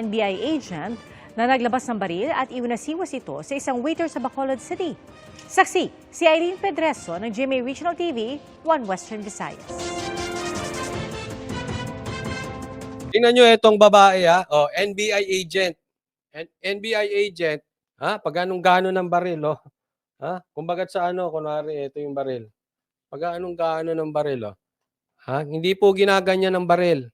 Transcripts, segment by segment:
NBI agent na naglabas ng baril at iwinasiwas ito sa isang waiter sa Bacolod City. Saksi, si Irene Pedreso ng GMA Regional TV, One Western Visayas. Tingnan nyo itong babae ha. Oh, NBI agent. N- NBI agent. Ha? Pag anong gano ng baril, oh. Ha? Kumbaga sa ano, kunwari, ito yung baril. Pag anong gaano ng baril, oh. Ha? Hindi po ginaganyan ng baril.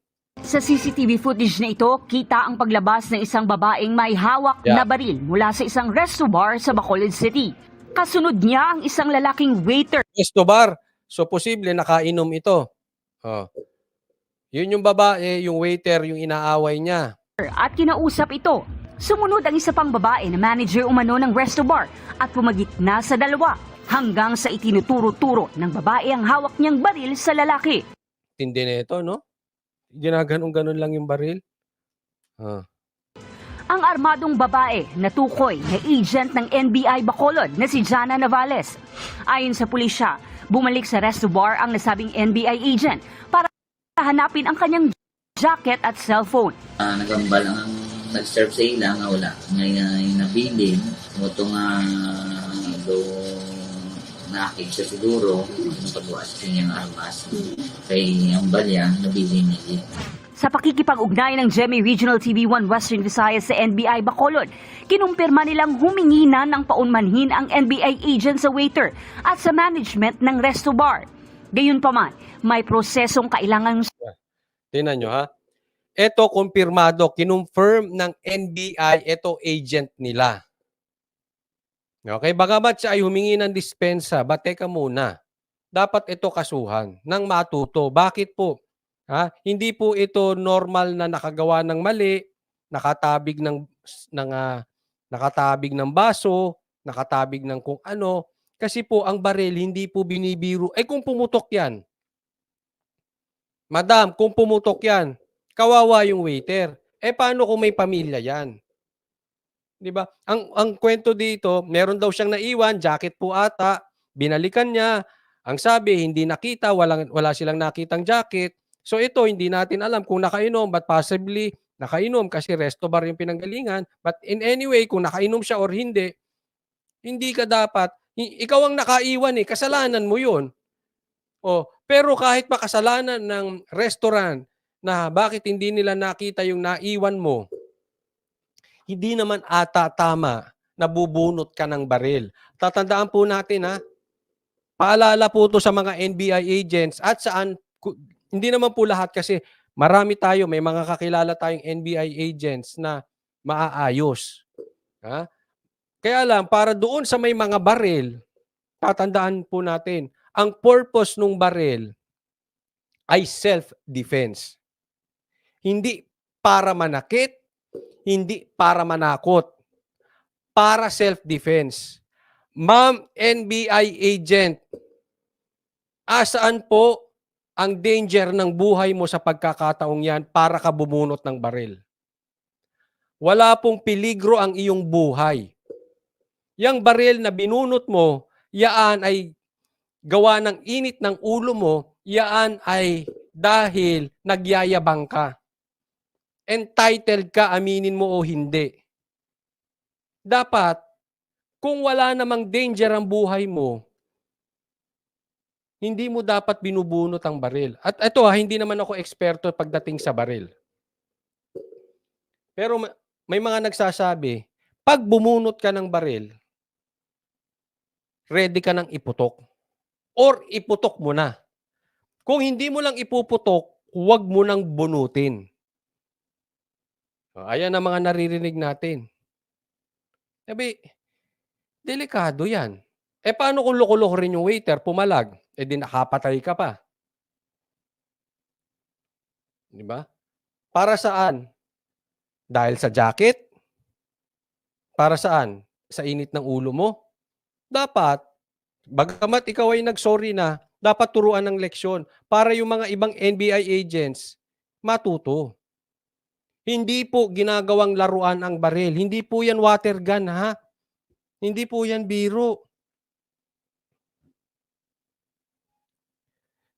Sa CCTV footage na ito, kita ang paglabas ng isang babaeng may hawak Yeah. na baril mula sa isang resto bar sa Bacolod City. Kasunod niya ang isang lalaking waiter Resto bar. So, posible nakainom ito. Oh. Yun yung babae, yung waiter, yung inaaway niya. at kinausap ito. Sumunod ang isa pang babae na manager umano ng resto bar at pumagit na sa dalawa hanggang sa itinuturo-turo ng babae ang hawak niyang baril sa lalaki. Tindi na ito, no? Ginaganon-ganon lang yung baril. Ah. Ang armadong babae na tukoy na agent ng NBI Bacolod na si Jana Navales. Ayon sa pulisya, bumalik sa resto bar ang nasabing NBI agent para hanapin ang kanyang jacket at cellphone. uh, nagambal ang nag-serve sa ila nga wala ngay nabilin mo to nga do nakakit siya siguro ang pagwas niyang armas kay ang balya nabilin niya Sa pakikipag-ugnay ng GMA Regional TV 1 Western Visayas sa NBI Bacolod, kinumpirma nilang humingi na ng paunmanhin ang NBI agent sa waiter at sa management ng resto bar. Gayunpaman, may prosesong kailangang Tingnan nyo, ha? Ito, kumpirmado, kinonfirm ng NBI, ito agent nila. Okay, bagamat siya ay humingi ng dispensa, ba teka muna, dapat ito kasuhan ng matuto. Bakit po? Ha? Hindi po ito normal na nakagawa ng mali, nakatabig ng ng ah, nakatabig ng baso, nakatabig ng kung ano. Kasi po ang baril hindi po binibiro. Eh kung pumutok 'yan, Madam, kung pumutok yan, kawawa yung waiter. Eh paano kung may pamilya yan? 'Di ba? Ang ang kwento dito, meron daw siyang naiwan, jacket po ata, binalikan niya. Ang sabi, hindi nakita, walang wala silang nakitang jacket. So ito hindi natin alam kung nakainom but possibly nakainom kasi resto bar yung pinanggalingan. But in any way, kung nakainom siya or hindi, hindi ka dapat, ikaw ang nakaiwan eh, kasalanan mo 'yun. Oh, pero kahit pa kasalanan ng restaurant na bakit hindi nila nakita yung naiwan mo, hindi naman ata tama na bubunot ka ng baril. Tatandaan po natin ha, paalala po to sa mga NBI agents at saan, hindi naman po lahat kasi marami tayo, may mga kakilala tayong NBI agents na maaayos. Ha? Kaya lang, para doon sa may mga baril, tatandaan po natin, ang purpose ng baril ay self-defense. Hindi para manakit, hindi para manakot, para self-defense. Ma'am NBI agent, asaan po ang danger ng buhay mo sa pagkakataong yan para ka bumunot ng baril? Wala pong peligro ang iyong buhay. Yang baril na binunot mo, yaan ay gawa ng init ng ulo mo, yaan ay dahil nagyayabang ka. Entitled ka, aminin mo o hindi. Dapat, kung wala namang danger ang buhay mo, hindi mo dapat binubunot ang baril. At ito ha, hindi naman ako eksperto pagdating sa baril. Pero ma- may mga nagsasabi, pag bumunot ka ng baril, ready ka nang iputok. Or iputok mo na. Kung hindi mo lang ipuputok, huwag mo nang bunutin. O, Ayan ang mga naririnig natin. Sabi, delikado yan. Eh paano kung loko-loko rin yung waiter, pumalag, eh di nakapatay ka pa. Di ba? Para saan? Dahil sa jacket? Para saan? Sa init ng ulo mo? Dapat, bagamat ikaw ay nagsorry na, dapat turuan ng leksyon para yung mga ibang NBI agents matuto. Hindi po ginagawang laruan ang baril. Hindi po yan water gun, ha? Hindi po yan biro.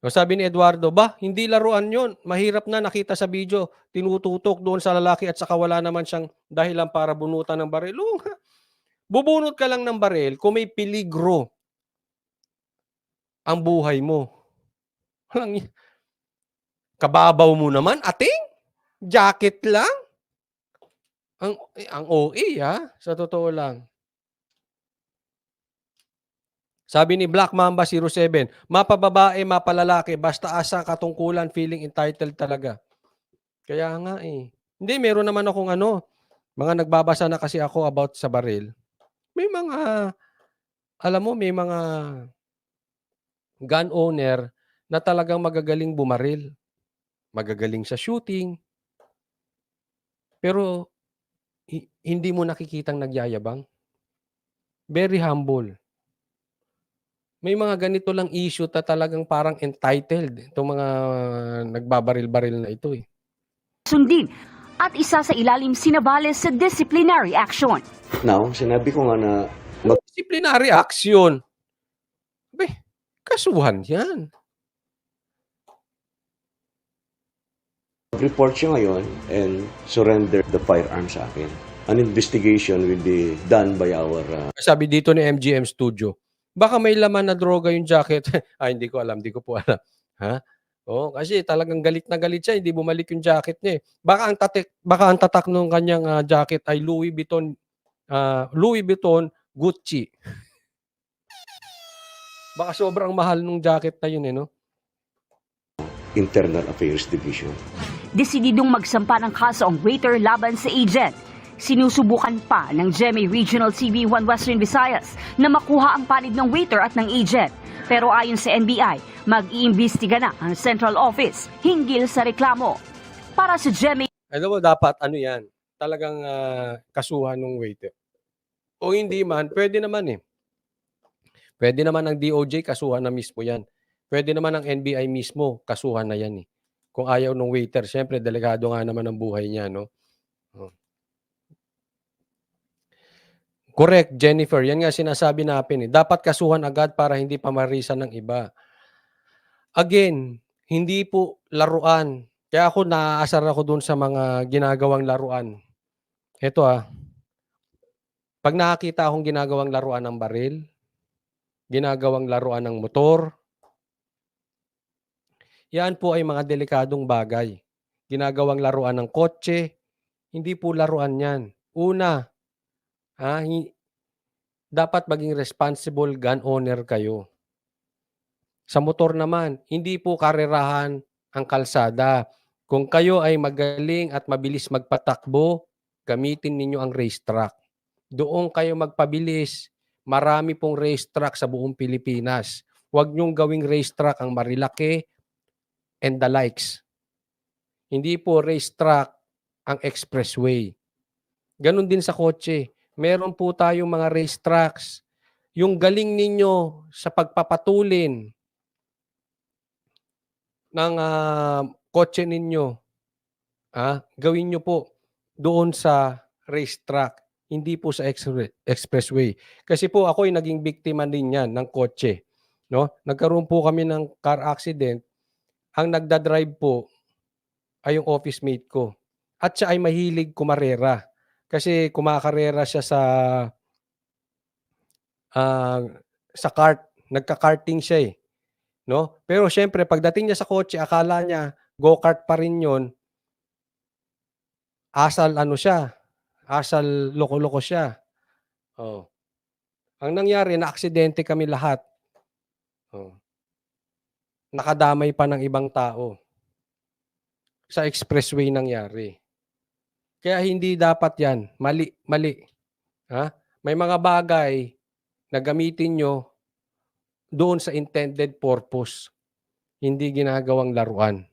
O sabi ni Eduardo, "Bah, hindi laruan 'yon. Mahirap na nakita sa video, tinututok doon sa lalaki at saka wala naman siyang dahilan para bunutan ng baril." Oo. Bubunot ka lang ng baril kung may peligro ang buhay mo. Walang kababaw mo naman, ating? Jacket lang? Ang eh, ang OA, ah, sa totoo lang. Sabi ni Black Mamba 07, mapababae, mapalalaki, basta asa katungkulan, feeling entitled talaga. Kaya nga eh. Hindi, meron naman akong ano, mga nagbabasa na kasi ako about sa baril. May mga, alam mo, may mga gun owner na talagang magagaling bumaril. Magagaling sa shooting. Pero hi hindi mo nakikitang nagyayabang. Very humble. May mga ganito lang issue na talagang parang entitled itong mga nagbabaril-baril na ito, eh. Sundin at isa sa ilalim sinabales sa disciplinary action. Now, sinabi ko nga na Disciplinary action. Abeh, kasuhan yan. Mag-report siya ngayon and surrender the firearm sa akin. An investigation will be done by our uh, Sabi dito ni MGM Studio, baka may laman na droga yung jacket. Ay, hindi ko alam, hindi ko po alam. Ha? Oo, kasi talagang galit na galit siya, hindi bumalik yung jacket niya eh. Baka ang tatak, baka ang tatak ng kanyang ah, jacket ay Louis Vuitton, ah, Louis Vuitton Gucci. Baka sobrang mahal nung jacket na yun eh, no? Internal Affairs Division. Desididong magsampa ng kaso ang waiter laban sa agent. Sinusubukan pa ng GMA Regional TV1 Western Visayas na makuha ang panid ng waiter at ng agent. Pero ayon sa NBI, mag-iimbestiga na ang Central Office hinggil sa reklamo. Para sa GMA Alam dapat ano yan, talagang ah, kasuhan ng waiter. O hindi man, pwede naman eh. Pwede naman ng DOJ, kasuhan na mismo yan. Pwede naman ng NBI mismo, kasuhan na yan eh. Kung ayaw ng waiter, syempre, delikado nga naman ang buhay niya, no? Oh. Correct, Jennifer. Yan nga sinasabi natin eh. Dapat kasuhan agad para hindi pa marisan ng iba. Again, hindi po laruan. Kaya ako naaasar ako dun sa mga ginagawang laruan. Ito ah. Pag nakakita akong ginagawang laruan ng baril, ginagawang laruan ng motor, yan po ay mga delikadong bagay. Ginagawang laruan ng kotse, hindi po laruan yan. Una, hi- dapat maging responsible gun owner kayo. Sa motor naman, hindi po karerahan ang kalsada. Kung kayo ay magaling at mabilis magpatakbo, gamitin ninyo ang racetrack. Doon kayo magpabilis. Marami pong racetrack sa buong Pilipinas. Huwag niyong gawing racetrack ang Marilake and the likes. Hindi po racetrack ang expressway. Ganon din sa kotse. Meron po tayong mga racetracks. Yung galing ninyo sa pagpapatulin ng ah, kotse ninyo, ah, gawin nyo po doon sa racetrack, hindi po sa expressway. Kasi po ako ay naging biktima din yan ng kotse. No? Nagkaroon po kami ng car accident. Ang nagdadrive po ay yung office mate ko. At siya ay mahilig kumarera. Kasi kumakarera siya sa ah, sa kart. Nagka-karting siya eh. No? Pero syempre, pagdating niya sa kotse, akala niya, go-kart pa rin yun. Asal ano siya, asal loko-loko siya. Oh. Ang nangyari, na-aksidente kami lahat. Oh. Nakadamay pa ng ibang tao. Sa expressway nangyari. Kaya hindi dapat yan. Mali, mali. Ha? May mga bagay na gamitin nyo doon sa intended purpose. Hindi ginagawang laruan.